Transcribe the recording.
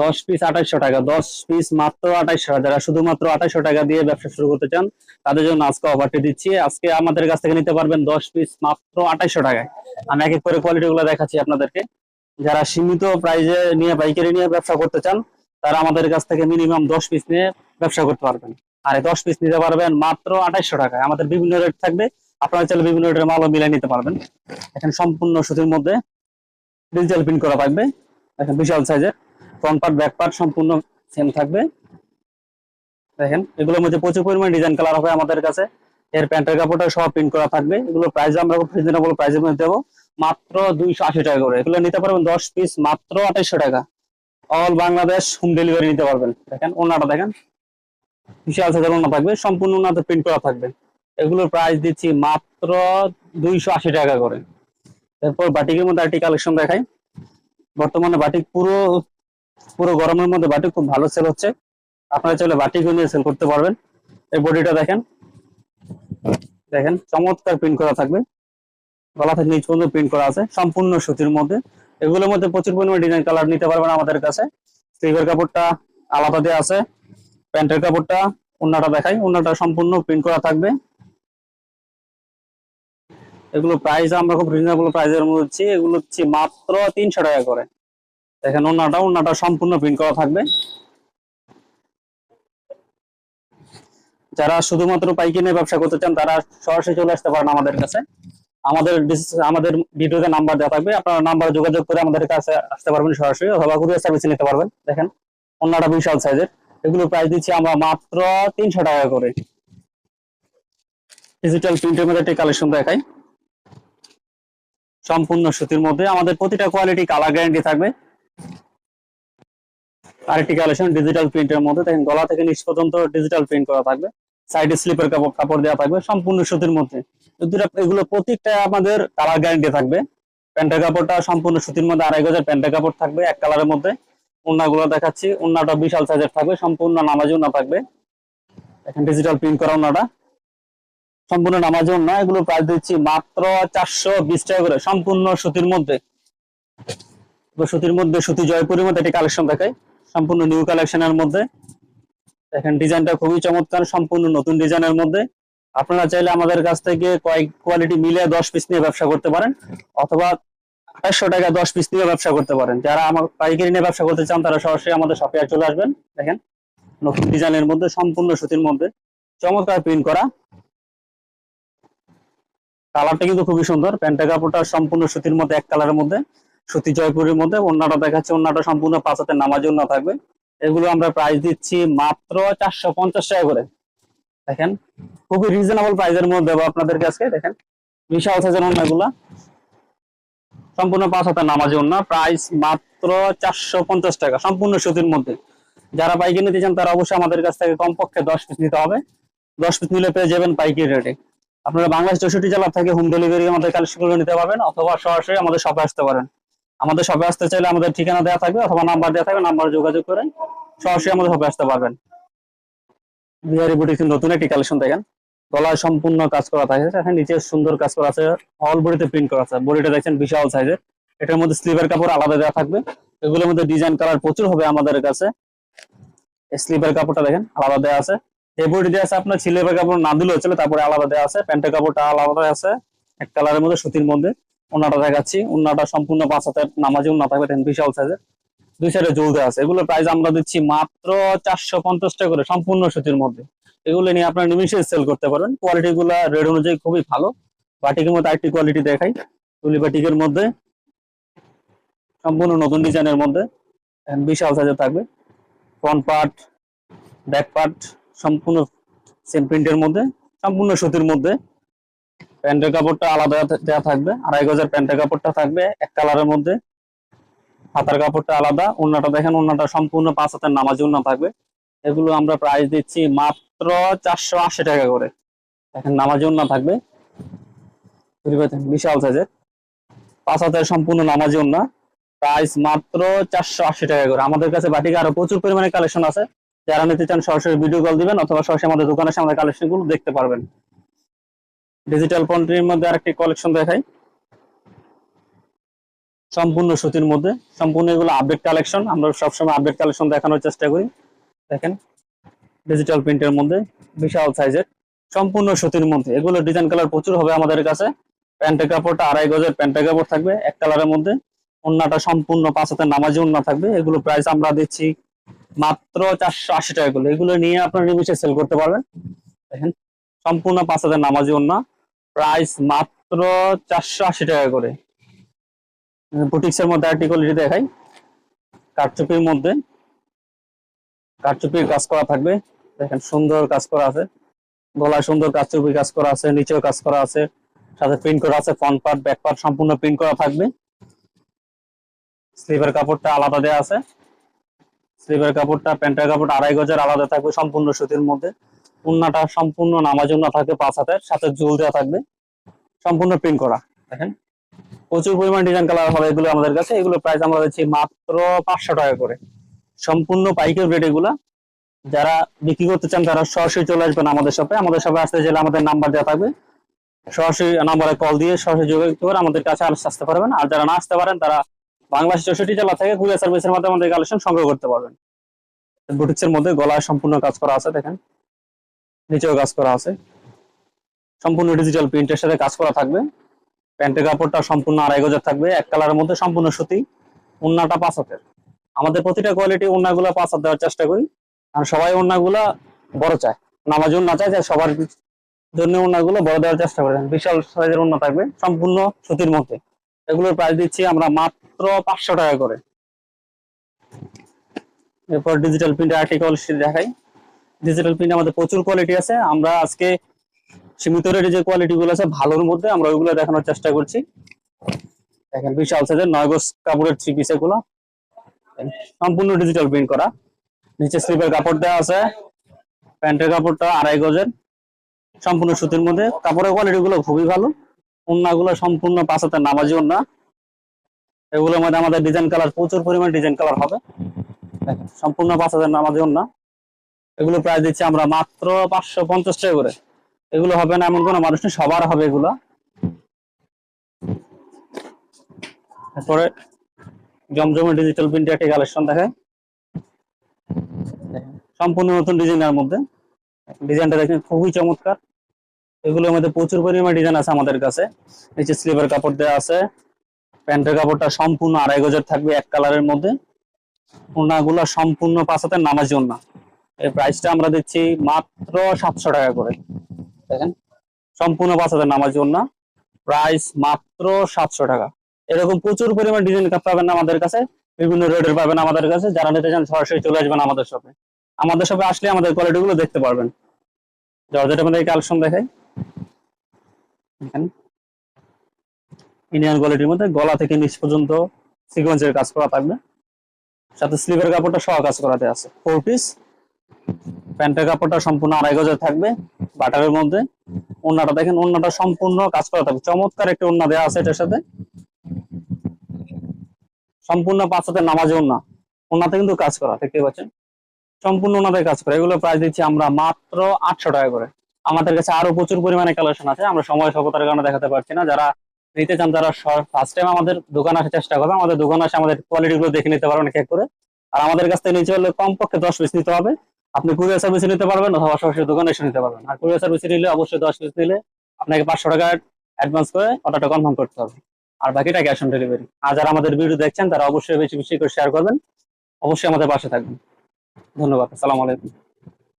দশ পিস আঠাইশশো টাকা, দশ পিস মাত্র আঠাইশশো যারা শুধুমাত্র আঠাইশশো টাকা দিয়ে ব্যবসা শুরু করতে চান, তাদের জন্য আজকে অফারটি দিচ্ছি। আজকে আমাদের কাছ থেকে নিতে পারবেন দশ পিস মাত্র আঠাইশশো টাকায়। আমি এক এক করে কোয়ালিটি গুলো দেখাচ্ছি আপনাদেরকে। যারা সীমিত প্রাইজে নিয়ে, পাইকারি নিয়ে ব্যবসা করতে চান, তারা আমাদের কাছ থেকে মিনিমাম দশ পিস নিয়ে ব্যবসা করতে পারবেন। আর দশ পিস নিতে পারবেন মাত্র আঠাইশশো টাকায় আমাদের বিভিন্ন রেট থাকবে। আপনারা চাইলে বিভিন্ন রেটের মালও মিলাই নিতে পারবেন। এখানে সম্পূর্ণ সুতির মধ্যে ডিজিটাল প্রিন্ট করা থাকবে। দেখেন বিশাল সাইজের ফ্রন্ট পার্ট ব্যাক পার্ট সম্পূর্ণ সেম থাকবে। দেখেন, এগুলোর মধ্যে প্রচুর পরিমাণে ডিজাইন কালার হবে আমাদের কাছে। এর প্যান্টের কাপড়টা সব প্রিন্ট করা থাকবে। এগুলো প্রাইস আমরা খুব রিজনেবল প্রাইসের মধ্যে দেবো। মাত্র দুইশো আশি টাকা করে। এগুলো নিতে পারবেন দশ পিস মাত্র আঠাইশশো টাকা। অল বাংলাদেশ হোম ডেলিভারি নিতে পারবেন। দেখেন, ওনাটা দেখেন। বিশাল সাইজের ওনা থাকবে। সম্পূর্ণ ওনাতে প্রিন্ট করা থাকবে। এগুলোর প্রাইস দিচ্ছি মাত্র দুইশো আশি টাকা করে। এরপর বাটিকের মধ্যে আরেকটি কালেকশন দেখাই। বর্তমানে বাটিক পুরো পুরো গরমের মধ্যে বাটি খুব ভালো সেল হচ্ছে। আপনারা চাইলে বাটিক নিয়ে সেল করতে পারবেন। এই বডিটা দেখেন। দেখেন, চমৎকার প্রিন্ট করা থাকবে। গলা থেকে নিচ পর্যন্ত প্রিন্ট করা আছে, সম্পূর্ণ সুতির মধ্যে। এগুলোর মধ্যে প্রচুর পরিমাণে ডিজাইন কালার নিতে পারবেন আমাদের কাছে। স্লিভের কাপড়টা আলাদা দিয়ে আছে, প্যান্টের কাপড়টা ওন্নাটা দেখাই ওন্নাটা সম্পূর্ণ প্রিন্ট করা থাকবে। এগুলো প্রাইস আমরা খুব রিজনেবল প্রাইসের মধ্যে এগুলো হচ্ছে মাত্র তিনশো টাকা করে। দেখেন ওন্নাটা ওন্নাটা সম্পূর্ণ প্রিন্ট করা থাকবে। যারা শুধুমাত্র পাইকারি নিয়ে ব্যবসা করতে চান, তারা সরাসরি চলে আসতে পারেন আমাদের কাছে। আমাদের আমাদের ভিডিওতে নাম্বার দেওয়া থাকবে, আপনারা নাম্বারে যোগাযোগ করে আমাদের কাছে আসতে পারবেন সরাসরি, অথবা কুরিয়ার সার্ভিস নিতে পারবেন। দেখেন অন্যটা বিশাল সাইজের এগুলো প্রাইস দিচ্ছি আমরা মাত্র তিনশো টাকা করে। ডিজিটাল প্রিন্টের মধ্যে একটি কালেকশন দেখাই। সম্পূর্ণ সুতির মধ্যে আমাদের প্রতিটা কোয়ালিটি কালার গ্যারান্টি থাকবে। আরেকটি কালেকশন ডিজিটাল প্রিন্টের মধ্যে। দেখেন, গলা থেকে নিচ পর্যন্ত ডিজিটাল প্রিন্ট করা থাকবে। সাইডে স্লিপের কাপড় কাপড় দেওয়া থাকবে সম্পূর্ণ সুতির মধ্যে। দুটা এগুলো প্রত্যেকটা আমাদের কালার গ্যারান্টি থাকবে। প্যান্টের কাপড়টা সম্পূর্ণ সুতির মধ্যে, আড়াই গজের প্যান্টের কাপড় থাকবে এক কালারের মধ্যে। উন্নাগুলো দেখাচ্ছি উন্নাটা বিশাল সাইজের থাকবে, সম্পূর্ণ নামাজি উন্না থাকবে। এখন ডিজিটাল প্রিন্ট করা উন্নাটা সম্পূর্ণ নামাজি উন্না এগুলো প্রাইস দিচ্ছি মাত্র চারশো বিশ টাকা করে, সম্পূর্ণ সুতির মধ্যে। সুতির মধ্যে সুতি জয়পুরের মধ্যে একটি কালেকশন দেখায় সম্পূর্ণ নিউ কালেকশনের মধ্যে। দেখেন ডিজাইনটা খুবই চমৎকার, সম্পূর্ণ নতুন ডিজাইনের মধ্যে। আপনারা চাইলে আমাদের কাছ থেকে কয়েক কোয়ালিটি মিলে দশ পিস নিয়ে ব্যবসা করতে পারেন, অথবা আঠাশশো টাকা দশ পিস নিয়ে ব্যবসা করতে পারেন। যারা আমার পাইকারি নিয়ে ব্যবসা করতে চান, তারা সরাসরি আমাদের শপে চলে আসবেন। দেখেন, নতুন ডিজাইনের মধ্যে, সম্পূর্ণ সুতির মধ্যে। চমৎকার প্রিন্ট করা। কালারটা কিন্তু খুবই সুন্দর। প্যান্টের কাপড়টা সম্পূর্ণ সুতির মধ্যে, এক কালারের মধ্যে। সুতি জয়পুরের মধ্যে অন্যটা দেখাচ্ছে, অন্যটা সম্পূর্ণ পাঁচ হাতের নামাজ অন্য থাকবে। এগুলো আমরা প্রাইস দিচ্ছি মাত্র চারশো পঞ্চাশ টাকা করে। দেখেন, খুবই রিজনেবল প্রাইসের মধ্যে দেবো আপনাদের কাছে দেখেন। বিশাল সাইজের অন্যগুলা সম্পূর্ণ পাঁচ হাতের নামাজি অন্য প্রাইস মাত্র চারশো পঞ্চাশ টাকা, সম্পূর্ণ সুতির মধ্যে। যারা পাইকারি নিতে চান তারা অবশ্যই আমাদের কাছ থেকে কমপক্ষে দশ পিস নিতে হবে। দশ পিস নিলে পেয়ে যাবেন পাইকারি রেটে আপনারা বাংলাদেশ চৌষট্টি জেলা থেকে হোম ডেলিভারি আমাদের কালেকশনগুলো নিতে পারবেন, অথবা সরাসরি আমাদের শপে আসতে পারেন। আমাদের শপে আসতে চাইলে আমাদের ঠিকানা দেওয়া থাকবে অথবা নাম্বার দেওয়া থাকবে, নাম্বারে যোগাযোগ করে সরাসরি আমাদের শপে আসতে পারবেন। বিহারি বুটিক নতুন একটি কালেকশন দেখেন। গলায় সম্পূর্ণ কাজ করা থাকে এখানে নিচে সুন্দর কাজ করা আছে অল বডিতে প্রিন্ট করা আছে। বডিটা দেখছেন বিশাল সাইজের এটার মধ্যে স্লিভের কাপড় আলাদা দেওয়া থাকবে। এগুলোর মধ্যে ডিজাইন কালার প্রচুর হবে আমাদের কাছে। স্লিভের কাপড়টা দেখেন, আলাদা দেওয়া আছে। এই বডি দেওয়া আছে আপনার স্লিভের কাপড় না দিলেও চলে, তারপরে আলাদা দেওয়া আছে। প্যান্টের কাপড়টা আলাদা আছে। এক কালারের মধ্যে সুতির মধ্যে। ওনাটা দেখাচ্ছি। ওনাটা সম্পূর্ণ পাঁচ হাতের নামাজি ওনা থাকবে বিশাল সাইজের দুই সাইডে জ্বলতে আছে। এগুলো প্রাইস আমরা দিচ্ছি মাত্র চারশো পঞ্চাশ টাকা করে, সম্পূর্ণ সুতির মধ্যে। এগুলো নিয়ে আপনারা নিমিশে সেল করতে পারবেন। কোয়ালিটি গুলা রেড অনুযায়ী খুবই ভালো। বাটিকের মধ্যে আরেকটি কোয়ালিটি দেখাই। তুলি বাটিকের মধ্যে। সম্পূর্ণ নতুন ডিজাইনের মধ্যে। বিশাল সাইজে থাকবে। ফ্রন্ট পার্ট ব্যাক পার্ট সম্পূর্ণ সেম প্রিন্টের মধ্যে। সম্পূর্ণ সুতির মধ্যে। প্যান্টের কাপড়টা আলাদা দেওয়া থাকবে, আড়াই গজের প্যান্টের কাপড়টা থাকবে, এক কালারের মধ্যে। হাতার কাপড়টা আলাদা ওন্নাটা দেখেন ওন্নাটা সম্পূর্ণ পাঁচ হাতের নামাজ ওন্না থাকবে। এগুলো আমরা প্রাইস দিচ্ছি মাত্র চারশো আশি টাকা করে। দেখেন, নামাজি ওন্না থাকবে? বিশাল সাইজের পাঁচ হাতের সম্পূর্ণ নামাজ ওন্না প্রাইস মাত্র চারশো আশি টাকা করে। আমাদের কাছে বাটিকে আরও প্রচুর পরিমাণে কালেকশন আছে। যারা নিতে চান সরাসরি ভিডিও কল দিবেন, অথবা সরাসরি আমাদের দোকানের সামনে কালেকশনগুলো দেখতে পারবেন। ডিজিটাল পন্টির মধ্যে আরেকটি কালেকশন দেখাই। সম্পূর্ণ সুতির মধ্যে। সম্পূর্ণ এগুলো আপডেট কালেকশন আমরা সবসময় আপডেট কালেকশন দেখানোর চেষ্টা করি। দেখেন ডিজিটাল প্রিন্টের মধ্যে বিশাল সাইজের সম্পূর্ণ সুতির মধ্যে। এগুলো ডিজাইন কালার প্রচুর হবে আমাদের কাছে। প্যান্টের কাপড়টা আড়াই গজের প্যান্টের কাপড় থাকবে এক কালারের মধ্যে। অন্যটা সম্পূর্ণ পাঁচ হাতের নামাজি ওন্না থাকবে। এগুলো প্রাইস আমরা দিচ্ছি মাত্র চারশো আশি টাকা করে। এগুলো নিয়ে আপনার নিমিশে সেল করতে পারবেন। দেখেন সম্পূর্ণ পাঁচ হাজার নামাজি ওন্না প্রাইস মাত্র চারশো আশি টাকা করে। বুটিক্স এর মধ্যে আর্টি কোয়ালিটি দেখাই। কারচুপির মধ্যে। কারচুপির কাজ করা থাকবে। দেখেন, সুন্দর কাজ করা আছে। গলায় সুন্দর কারচুপি কাজ করা আছে, নিচেও কাজ করা আছে। সাথে প্রিন্ট করা আছে ফ্রন্ট পার্ট ব্যাক পার্ট সম্পূর্ণ প্রিন্ট করা থাকবে। স্লিভের কাপড়টা আলাদা দেওয়া আছে। স্লিভের কাপড়টা, প্যান্টের কাপড়টা আড়াই গজের আলাদা থাকবে সম্পূর্ণ সুতির মধ্যে। উন্নাটা সম্পূর্ণ নামাজ থাকবে পাঁচ হাতের, সাথে জুল দেওয়া থাকবে। সম্পূর্ণ প্রিন্ট করা, দেখেন। প্রচুর পরিমাণ ডিজাইন কালার হবে এগুলো আমাদের কাছে। এগুলো প্রাইস আমরা দিচ্ছি মাত্র পাঁচশো টাকা করে। সম্পূর্ণ পাইকারি রেট এগুলা। যারা বিক্রি করতে চান, তারা সরাসরি চলে আসবেন আমাদের শপে আমাদের শপে আসতে গেলে আমাদের নাম্বার দেওয়া থাকবে। সরাসরি নাম্বারে কল দিয়ে সরাসরি যোগাযোগ করে আমাদের কাছে আস- আসতে পারবেন। আর যারা না আসতে পারেন, তারা বাংলাদেশ চৌষট্টি জেলা থেকে কুরিয়ার সার্ভিসের মাধ্যমে আমাদের কালেকশন সংগ্রহ করতে পারবেন। বুটিক্সের মধ্যে গলায় সম্পূর্ণ কাজ করা আছে, দেখেন। নিচেও কাজ করা আছে। সম্পূর্ণ ডিজিটাল প্রিন্টের সাথে কাজ করা থাকবে। প্যান্টের কাপড়টা সম্পূর্ণ আড়াই গজের থাকবে। এক কালারের মধ্যে সম্পূর্ণ সুতি উন্নাটা পাঁচ হাতের। আমাদের প্রতিটা কোয়ালিটি উন্নাগুলো পাঁচ হাত দেওয়ার চেষ্টা করি। আর সবাই উন্নাগুলা বড় চায়। নামাজ উন্না চায় সবার জন্য উন্নাগুলো বড় দেওয়ার চেষ্টা করেন বিশাল সাইজের উন্না থাকবে, সম্পূর্ণ সুতির মধ্যে। এগুলোর প্রাইস দিচ্ছি আমরা মাত্র পাঁচশো টাকা করে। এরপর ডিজিটাল প্রিন্টের আর্টিকেল দেখাই। ডিজিটাল প্রিন্ট আমাদের প্রচুর কোয়ালিটি আছে। আমরা আজকে সীমিত রেটে যে কোয়ালিটি গুলো আছে, ভালোর মধ্যে আমরা ওইগুলো দেখানোর চেষ্টা করছি। দেখেন, বিশাল সাইজের নয় গজ কাপড়ের থ্রি পিস এগুলো। সম্পূর্ণ ডিজিটাল প্রিন্ট করা। নিচে স্লিপের কাপড় দেওয়া আছে। প্যান্টের কাপড়টা আড়াই গজের। সম্পূর্ণ সুতির মধ্যে। কাপড়ের কোয়ালিটি গুলো খুবই ভালো। গুলো সম্পূর্ণ পাঁচ হাতের নামাজি ওন্না। এগুলোর মধ্যে আমাদের ডিজাইন কালার প্রচুর পরিমাণ ডিজাইন কালার হবে। সম্পূর্ণ পাঁচ হাজার নামাজি ওন্না। এগুলো প্রায় দিচ্ছি আমরা মাত্র পাঁচশো পঞ্চাশ টাকা করে। এগুলো হবে না এমন কোনো মানুষ নেই, সবার হবে এগুলো। তারপরে জমজমে ডিজিটাল প্রিন্টের একটি কালেকশন দেখায় সম্পূর্ণ নতুন ডিজাইনের মধ্যে। ডিজাইনটা দেখেন, খুবই চমৎকার। এগুলোর মধ্যে প্রচুর পরিমাণে ডিজাইন আছে আমাদের কাছে। নিচে স্লিভের কাপড় দেওয়া আছে। প্যান্টের কাপড়টা সম্পূর্ণ আড়াই গজের থাকবে এক কালারের মধ্যে। ওনাগুলো সম্পূর্ণ পাঁচাতে নামাজি ওনা এই প্রাইসটা আমরা দিচ্ছি মাত্র সাতশো টাকা করে। দেখেন, সম্পূর্ণ পাঁচ হাজার নামার জন্য প্রাইস মাত্র সাতশো টাকা। এরকম প্রচুর পরিমাণ ডিজাইন পাবেন আমাদের কাছে, বিভিন্ন রেটের পাবেন আমাদের কাছে, যারা নিতে চান সরাসরি চলে আসবেন আমাদের শপে আমাদের শপে আসলে আমাদের কোয়ালিটি গুলো দেখতে পারবেন। জর্জেট আমাদের কালেকশন দেখাই। ইন্ডিয়ান কোয়ালিটির মধ্যে গলা থেকে নিচ পর্যন্ত সিকোয়েন্সের কাজ করা থাকবে। সাথে স্লিভের কাপড়টা সহ কাজ করাতে আছে। ফোর পিস প্যান্টের কাপড়টা সম্পূর্ণ আড়াই গজের থাকবে, বাটারের মধ্যে। ওন্নাটা দেখেন ওন্নাটা সম্পূর্ণ কাজ করা থাকবে। চমৎকার একটা ওন্না দেওয়া আছে এটার সাথে। সম্পূর্ণ পাঁচ হাতের নামাজে ওন্না ওন্নাতে কিন্তু কাজ করা, দেখতে পাচ্ছেন? সম্পূর্ণ ওনাতে কাজ করা। এগুলো প্রাইস দিচ্ছি আমরা মাত্র আটশো টাকা করে। আমাদের কাছে আরও প্রচুর পরিমাণে কালেকশন আছে। আমরা সময় স্বল্পতার কারণে দেখাতে পারছি না। যারা নিতে চান, তারা ফার্স্ট টাইম আমাদের দোকান আসার চেষ্টা করবে আমাদের দোকান আসে আমাদের কোয়ালিটি গুলো দেখে নিতে পারবেন এক করে। আর আমাদের কাছ থেকে নিচে হলে কমপক্ষে দশ পিস নিতে হবে। আপনি কুরিয়ার সার্ভিসে নিতে পারবেন অথবা সরাসরি দোকানে এসে নিতে পারবেন। আর কুরিয়ার সার্ভিসে নিলে অবশ্যই দশ পিস নিলে আপনাকে পাঁচশো টাকা অ্যাডভান্স করে অর্ডারটা কনফার্ম করতে হবে। আর বাকিটা ক্যাশ অন ডেলিভারি আর যারা আমাদের ভিডিও দেখছেন, তারা অবশ্যই বেশি বেশি করে শেয়ার করবেন। অবশ্যই আমাদের পাশে থাকবেন। ধন্যবাদ। আসসালামু আলাইকুম।